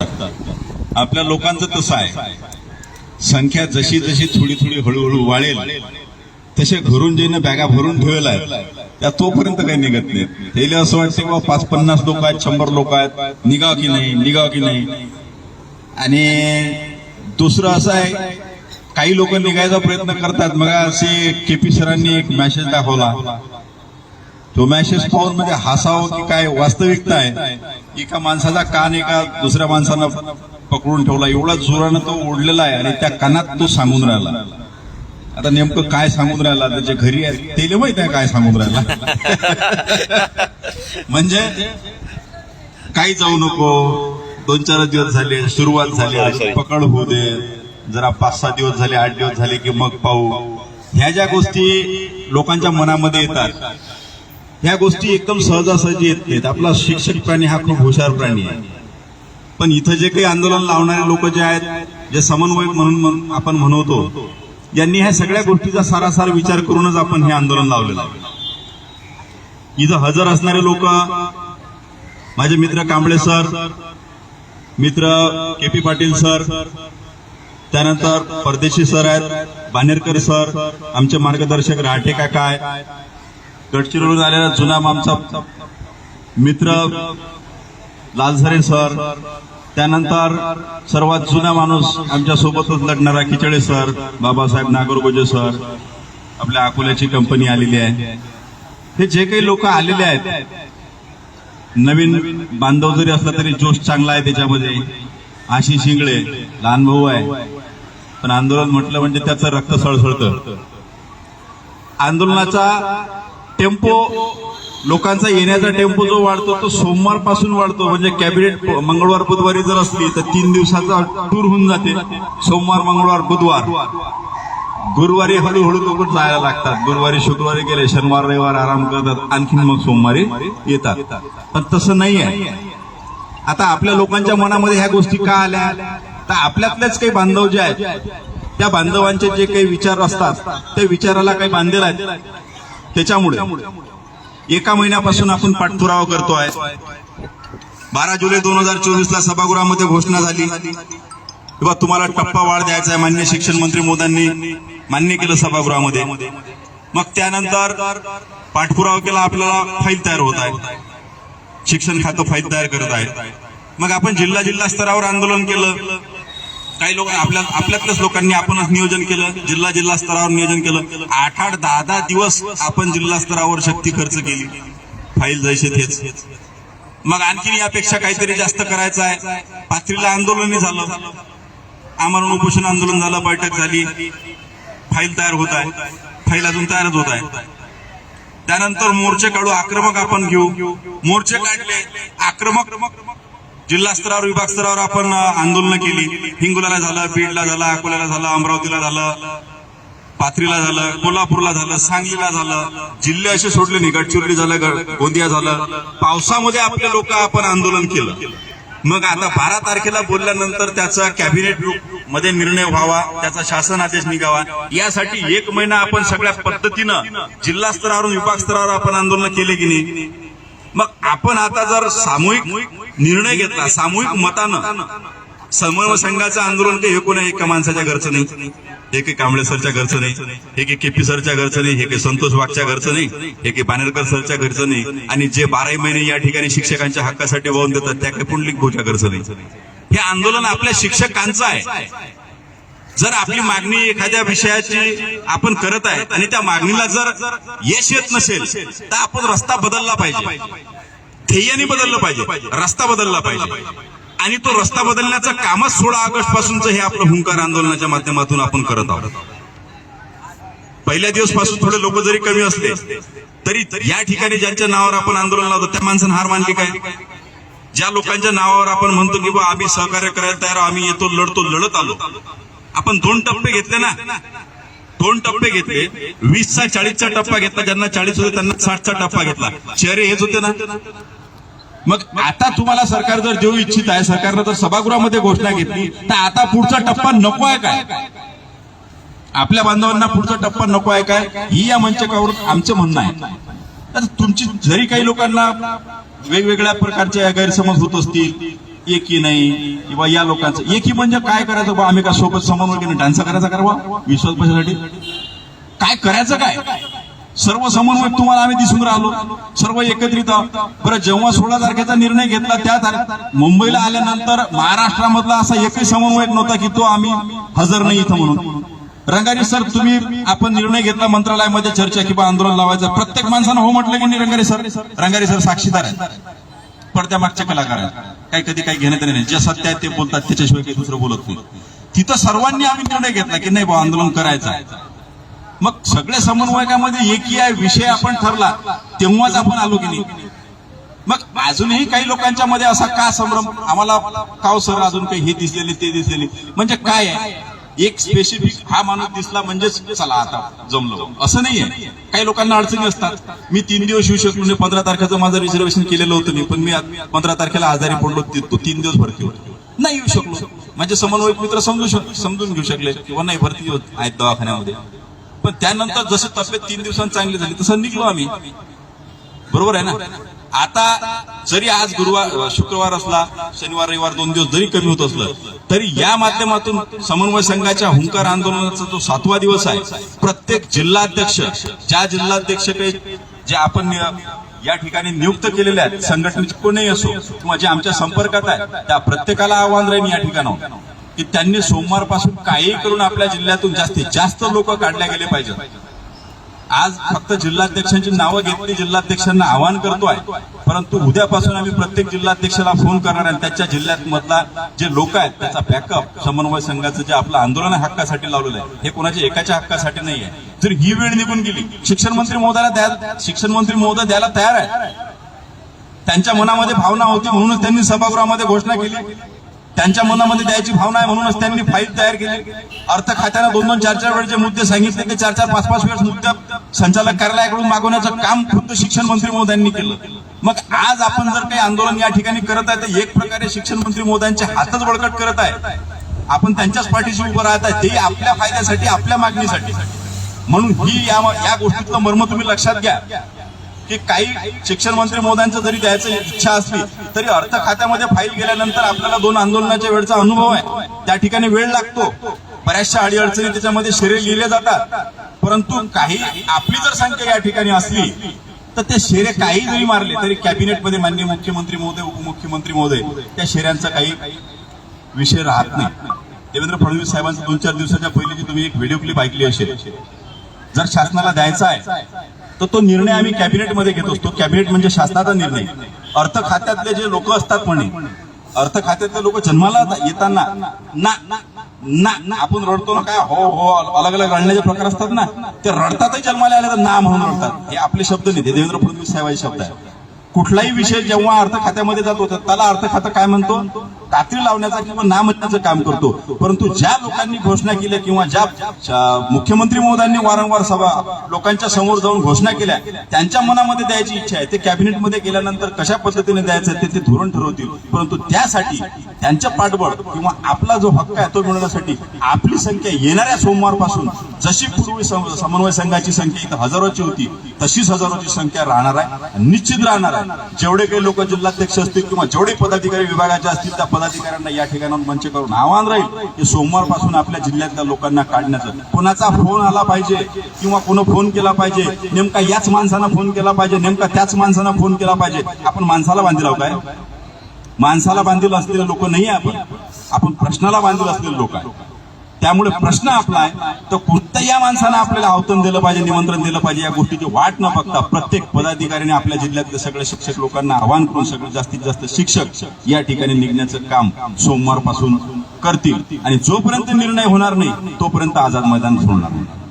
आपल्या लोकांचं तसं आहे. संख्या जशी जशी थोडी थोडी हळूहळू वाढेल तसे घरून जेने बॅगा भरून ठेवल्या आहेत त्या तोपर्यंत काही निघत नाहीत. त्याला असं वाटतं की बाबा पाच पन्नास लोक आहेत शंभर लोक आहेत निघाव की नाही निघाव की नाही. आणि दुसरं असं आहे काही लोक निघायचा प्रयत्न करतात. मग असे केपी सरांनी एक मेसेज दाखवला. तो मेसेज पाहून म्हणजे हसावं की काय वास्तविकता आहे? एका माणसाचा कान एका दुसऱ्या माणसानं पकडून ठेवला. एवढा जोरानं तो ओढलेला आहे आणि त्या कानात तो सांगून राहिला. आता नेमकं काय सांगून राहिला? त्याच्या घरी आहे त्याला माहीत आहे काय सांगून राहिला. म्हणजे काही जाऊ नको. दोन चार दिवस झाले सुरुवात झाली. पकड होऊ दे. जरा पाच सहा दिवस झाले आठ दिवस झाले की मग पाहू. ह्या ज्या गोष्टी लोकांच्या मनामध्ये येतात ह्या गोष्टी एकदम सहजासहजी येत नाहीत. आपला शिक्षक प्राणी हा खूप हुशार प्राणी आहे. पण इथं जे काही आंदोलन लावणारे लोक जे आहेत जे समन्वयक म्हणून आपण म्हणवतो यांनी ह्या सगळ्या गोष्टीचा सारासार विचार करूनच आपण हे आंदोलन लावलेलं आहे. इथं हजर असणारे लोक माझे मित्र कांबळे सर मित्र के पी पाटील सर त्यानंतर परदेशी सर आहेत बानेरकर सर आमचे मार्गदर्शक राहटे काका आहे गडचिरोलीहून आलेला जुना आमचा मित्र लालझरे सर त्यानंतर सर्वात जुना माणूस आमच्या सोबतच लढणारा खिचडे सर बाबासाहेब नागरगोजे सर आपल्या अकोल्याची कंपनी आलेली आहे. हे जे काही लोक आलेले आहेत नवीन बांधव जरी असला तरी जोश चांगला आहे त्याच्यामध्ये. आशिष शिंगळे लहान भाऊ आहे. पण आंदोलन म्हटलं म्हणजे त्याचं रक्त सळसळतं. आंदोलनाचा टेम्पो लोकांचा येण्याचा टेम्पो जो वाढतो तो सोमवारपासून वाढतो. म्हणजे कॅबिनेट मंगळवार बुधवारी जर असली तर तीन दिवसाचा टूर होऊन जाते. सोमवार मंगळवार बुधवार. गुरुवारी हळूहळू लोक जायला लागतात. गुरुवारी शुक्रवारी गेले शनिवार रविवार आराम करतात. आणखीन मग सोमवारी येतात. पण तसं नाही आहे. आता आपल्या लोकांच्या मनामध्ये ह्या गोष्टी का आल्या? तर आपल्यातलेच काही बांधव जे आहेत त्या बांधवांचे जे काही विचार असतात त्या विचाराला काही बांधेल आहेत. त्याच्यामुळे एका महिन्यापासून आपण पाठपुरावा करतोय. बारा जुलै दोन हजार चोवीस ला सभागृहामध्ये घोषणा झाली. किंवा तुम्हाला टप्पा वाढ द्यायचा आहे मान्य शिक्षण मंत्री मोदांनी. मान्य केलं सभागृहामध्ये. मग त्यानंतर पाठपुरावा केला आपल्याला फाईल तयार होत आहे. शिक्षण खातं फाईल तयार करत आहे मग आपण जिल्हा जिल्हा स्तरावर आंदोलन केलं. काही लोक आपल्या आपल्यातल्याच लोकांनी आपणच नियोजन केलं जिल्हा जिल्हा स्तरावर नियोजन केलं. आठ आठ दहा दहा दिवस आपण जिल्हा स्तरावर शक्ती खर्च केली. फाईल जायचे तेच. मग आणखीन यापेक्षा काहीतरी जास्त करायचं आहे. पाथरीला आंदोलनही झालं. आमरण उपोषण आंदोलन झालं बैठक झाली. फाईल तयार होत आहे. फाईल अजून तयारच होत आहे. त्यानंतर मोर्चे काढू आक्रमक आपण घेऊ. मोर्चे काढले आक्रमक जिल्हा स्तरावर विभाग स्तरावर आपण आंदोलन केली. हिंगोलाला झालं बीडला झालं अकोल्याला झालं अमरावतीला झालं पाथरीला झालं कोल्हापूरला झालं सांगलीला झालं जिल्हे असे सोडले नाही. गडचिरोली झालं गोंदिया झालं. पावसामध्ये आपले लोक आपण आंदोलन केलं. मग आता बारा तारखेला बोलल्यानंतर त्याचा कॅबिनेटमध्ये निर्णय व्हावा त्याचा शासन आदेश निघावा. यासाठी एक महिना आपण सगळ्या पद्धतीनं जिल्हा स्तरावरून विभाग स्तरावर आपण आंदोलन केले की नाही? मग आपण आता जर सामूहिक निर्णय घेतला सामूहिक मतानं समन्वय संघाचं आंदोलन काही हे कोणी एका माणसाच्या घरचं नाही हे काही कांबळे सरच्या घरचं नाही हे काही केपी सरच्या घरचं नाही हे काही संतोष वाघच्या घरचं नाही हे काही बानेरकर सरच्या घरचं नाही आणि जे बाराही महिने या ठिकाणी शिक्षकांच्या हक्कासाठी वाहून देतात त्या काही पुंडलिक भाऊच्या घरचं नाही. हे आंदोलन आपल्या शिक्षकांचं आहे. जर आपली मागणी एखाद्या विषयाची आपण करत आहे आणि त्या मागणीला जर यश येत नसेल तर आपण रस्ता बदलला पाहिजे. ध्येयाने बदललं पाहिजे. रस्ता बदलला पाहिजे. आणि तो रस्ता बदलण्याचं कामच सोळा ऑगस्ट पासूनच हे आपलं हुंकार आंदोलनाच्या माध्यमातून आपण करत आहोत. पहिल्या दिवसपासून थोडे लोक जरी कमी असले तरी या ठिकाणी ज्यांच्या नावावर आपण आंदोलन लावतो त्या माणसानं हार मानली काय? ज्या लोकांच्या नावावर आपण म्हणतो की बा आम्ही सहकार्य करायला तयार आम्ही येतो लढतो लढत आलो. आपण दोन टप्पे घेतले ना. दोन टप्पे घेतले. वीसचा चाळीसचा टप्पा घेतला. ज्यांना चाळीस होते त्यांना साठचा टप्पा घेतला. चेहरे हेच होते ना. मग आता तुम्हाला सरकार जर देऊ इच्छित आहे सरकारनं जर सभागृहामध्ये घोषणा घेतली तर आता पुढचा टप्पा नको आहे काय? आपल्या बांधवांना पुढचा टप्पा नको आहे काय? ही या मंचकावर आमचं म्हणणं आहे. तर तुमची जरी काही लोकांना वेगवेगळ्या प्रकारचे गैरसमज होत असतील एकी नाही किंवा या लोकांचं. एकी म्हणजे काय करायचं बा? आम्ही का सोबत समन्वय केलं डान्स करायचा करावा विश्वास बसासाठी? काय करायचं काय? सर्व समन्वय तुम्हाला आम्ही दिसून राहिलो. सर्व एकत्रित. बरं जेव्हा सोळा तारखेचा निर्णय घेतला त्या मुंबईला आल्यानंतर महाराष्ट्रामधला असा एकही समन्वयक नव्हता की तो आम्ही हजर नाही इथं म्हणून. रंगारी सर तुम्ही आपण निर्णय घेतला मंत्रालयामध्ये चर्चा किंवा आंदोलन लावायचं. प्रत्येक माणसानं हो म्हटलं की नाही रंगारी सर? रंगारी सर साक्षीदार आहेत. पडद्या मागच्या कलाकार आहेत. काही कधी काही घेण्यात नाही. जे सत्य आहे ते बोलतात त्याच्याशिवाय काही दुसरं बोलत नाही. तिथं सर्वांनी आम्ही निर्णय घेतला की नाही बा आंदोलन करायचं आहे. मग सगळ्या समन्वयकामध्ये एकी आहे विषय आपण ठरला तेव्हाच आपण आलो की नाही. मग अजूनही काही लोकांच्या मध्ये असा का संभ्रम? आम्हाला काव हो, सर अजून काही हे दिसलेले ते दिसलेले? म्हणजे काय आहे? एक स्पेसिफिक हा माणूस दिसला म्हणजेच चला आता जमलो. असं नाहीये. काही लोकांना अडचणी असतात. मी तीन दिवस येऊ शकलो म्हणजे पंधरा तारखेचं माझं रिझर्वेशन केलेलं होतं मी पण मी पंधरा तारखेला आजारी पडलो. तो तीन दिवस भरती होतो. नाही येऊ शकलो. माझे समन्वयक मित्र समजू शक समजून घेऊ शकले किंवा नाही भरती होत आहेत दवाखान्यामध्ये. पण त्यानंतर जसं तब्येत तीन दिवसांनी चांगली झाली तसं निघलो आम्ही. बरोबर आहे ना? आता जरी आज गुरुवार शुक्रवार असला शनिवार रविवार दोन दिवस जरी कमी होत असलं तरी या माध्यमातून समन्वय संघाच्या हुंकार आंदोलनाचा जो सातवा दिवस आहे प्रत्येक जिल्हाध्यक्ष ज्या जिल्हाध्यक्ष काही जे आपण या ठिकाणी नियुक्त केलेले आहेत संघटनेचे कोणीही असो किंवा जे आमच्या संपर्कात आहे त्या प्रत्येकाला आव्हान राहील या ठिकाणावर की त्यांनी सोमवारपासून काही करून आपल्या जिल्ह्यातून जास्तीत जास्त लोक काढल्या गेले पाहिजेत. आज फक्त जिल्हाध्यक्षांची नावं घेतली जिल्हाध्यक्षांना आवाहन करतोय. परंतु उद्यापासून आम्ही प्रत्येक जिल्हाध्यक्षाला फोन करणार आणि त्याच्या जिल्ह्यात मधला जे लोक आहेत त्याचा बॅकअप समन्वय संघाचं जे आपलं आंदोलन हक्कासाठी लावलेलं आहे हे कोणाच्या एकाच्या हक्कासाठी नाही आहे. जर ही वेळ निघून गेली शिक्षण मंत्री महोदयाला द्या शिक्षण मंत्री महोदय द्यायला तयार आहे त्यांच्या मनामध्ये भावना होती म्हणूनच त्यांनी सभागृहामध्ये घोषणा केली. त्यांच्या मनामध्ये द्यायची भावना आहे म्हणूनच त्यांनी फाईल तयार केली. अर्थ खात्यानं दोन दोन चार चार वेळेचे मुद्दे सांगितले ते चार चार पाच पाच वेळेस मुद्दे संचालक कार्यालयाकडून मागवण्याचं काम खुद्द शिक्षण मंत्री महोदयांनी केलं. मग आज आपण जर काही आंदोलन या ठिकाणी करत आहे तर एक प्रकारे शिक्षण मंत्री मोदांचे हातच बळकट करत आहे. आपण त्यांच्याच पाठीशी उभं राहत आहे ते आपल्या फायद्यासाठी आपल्या मागणीसाठी. म्हणून ही या या गोष्टीतलं मर्म तुम्ही लक्षात घ्या. की काही शिक्षण मंत्री मोदांचं जरी द्यायची इच्छा असली तरी अर्थ खात्यामध्ये फाईल गेल्यानंतर आपल्याला दोन आंदोलनाच्या वेळचा अनुभव आहे. त्या ठिकाणी वेळ लागतो. बऱ्याचशा अडीअडचणी त्याच्यामध्ये शेरे लिहिले जातात. परंतु काही आपली जर संख्या या ठिकाणी असली तर ते शेरे काही जरी मारले तरी कॅबिनेटमध्ये माननीय मुख्यमंत्री महोदय उपमुख्यमंत्री महोदय त्या शेऱ्यांचा काही विषय राहत नाही. देवेंद्र फडणवीस साहेबांचं दोन चार दिवसाच्या पहिलीची तुम्ही एक व्हिडिओ क्लिप ऐकली असेल. जर शासनाला द्यायचा आहे तर तो निर्णय आम्ही कॅबिनेटमध्ये घेत असतो. कॅबिनेट म्हणजे शासनाचा निर्णय. अर्थ खात्यातले जे लोक असतात म्हणे अर्थ खात्यातले लोक जन्माला येताना ना ना ना आपण रडतो ना काय हो हो अलग अलग रडण्याचे प्रकार असतात ना ते रडतातही जन्माला आले तर ना म्हणून रडतात. हे आपले शब्द नाही ते देवेंद्र फडणवीस साहेबांचे शब्द आहे. कुठलाही विषय जेव्हा अर्थ खात्यामध्ये जातो त्याला अर्थ खातं काय म्हणतो? कात्री लावण्याचा किंवा ना म्हणण्याचं काम करतो. परंतु ज्या लोकांनी घोषणा केल्या किंवा ज्या मुख्यमंत्री महोदयांनी वारंवार सभा लोकांच्या समोर जाऊन घोषणा केल्या त्यांच्या मनामध्ये द्यायची इच्छा आहे. ते कॅबिनेटमध्ये गेल्यानंतर कशा पद्धतीने द्यायचं ते ते धोरण ठरवतील. परंतु त्यासाठी त्यांच्या पाठबळ किंवा आपला जो हक्क आहे तो मिळवण्यासाठी आपली संख्या येणाऱ्या सोमवारपासून जशी पूर्वी सम- समन्वय संघाची संख्या इथं हजारोची होती तशीच हजारोची संख्या राहणार आहे निश्चित राहणार आहे. जेवढे काही लोक जिल्हाध्यक्ष असतील किंवा जेवढे पदाधिकारी विभागाचे असतील त्या पदाधिकाऱ्यांना या ठिकाणाहून मंच करून आव्हान राहील की सोमवारपासून आपल्या जिल्ह्यातल्या लोकांना काढण्याचं. कोणाचा फोन आला पाहिजे किंवा कोण फोन केला पाहिजे नेमका याच माणसानं फोन केला पाहिजे नेमका त्याच माणसानं फोन केला पाहिजे. आपण माणसाला बांधील आहोत काय? माणसाला बांधील असलेले लोक नाही आहे आपण. आपण प्रश्नाला बांधील असलेले लोक आहे त्यामुळे प्रश्न आपला आहे तर कोणत्या या माणसानं आपल्याला आवतन दिलं पाहिजे निमंत्रण दिलं पाहिजे या गोष्टीची वाट न बघता प्रत्येक पदाधिकाऱ्याने आपल्या जिल्ह्यातल्या सगळ्या शिक्षक लोकांना आवाहन करून सगळे जास्तीत जास्त शिक्षक या ठिकाणी निघण्याचं काम सोमवारपासून करतील. आणि जोपर्यंत निर्णय होणार नाही तोपर्यंत आझाद मैदान सोडणार नाही.